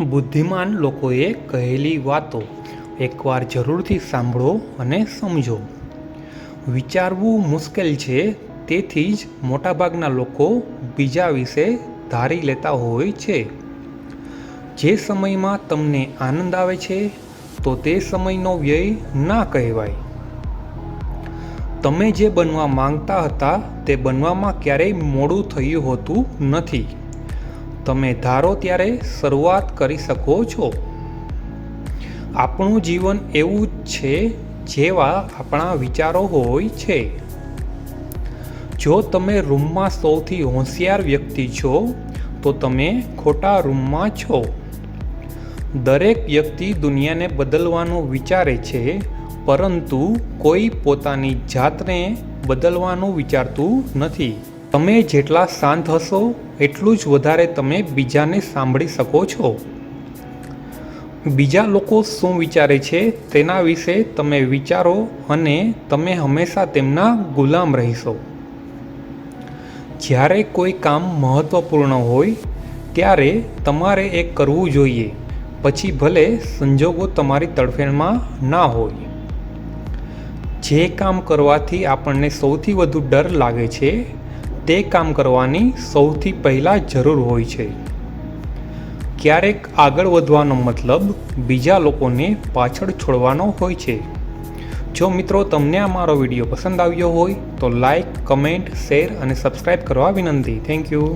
બુદ્ધિમાન લોકોએ કહેલી વાતો એકવાર જરૂરથી સાંભળો અને સમજો. વિચારવું મુશ્કેલ છે, તેથી જ મોટાભાગના લોકો બીજા વિશે ધારી લેતા હોય છે. જે સમયમાં તમને આનંદ આવે છે, તો તે સમયનો વ્યય ના કહેવાય. તમે જે બનવા માંગતા હતા, તે બનવામાં ક્યારેય મોડું થયું હોતું નથી. તમે ધારો ત્યારે શરૂઆત કરી શકો છો. આપણું જીવન એવું જ છે જેવા આપણા વિચારો હોય છે. જો તમે રૂમમાં સૌથી હોશિયાર વ્યક્તિ છો, તો તમે ખોટા રૂમમાં છો. દરેક વ્યક્તિ દુનિયાને બદલવાનું વિચારે છે, પરંતુ કોઈ પોતાની જાતને બદલવાનું વિચારતું નથી. તમે જેટલા શાંત હશો, એટલું જ વધારે તમે બીજાને સાંભળી શકો છો. બીજા લોકો શું વિચારે છે તેના વિશે તમે વિચારો અને તમે હંમેશા તેમના ગુલામ રહીશો. જ્યારે કોઈ કામ મહત્ત્વપૂર્ણ હોય, ત્યારે તમારે એ કરવું જોઈએ. પછી ભલે સંજોગો તમારી તડફેણમાં ના હોય. જે કામ કરવાથી આપણને સૌથી વધુ ડર લાગે છે તે કામ કરવાની સૌથી પહેલાં જરૂર હોય છે. ક્યારેક આગળ વધવાનો મતલબ બીજા લોકોને પાછળ છોડવાનો હોય છે. જો મિત્રો તમને આ મારો વીડિયો પસંદ આવ્યો હોય તો લાઈક કમેન્ટ શેર અને સબસ્ક્રાઈબ કરવા વિનંતી. Thank you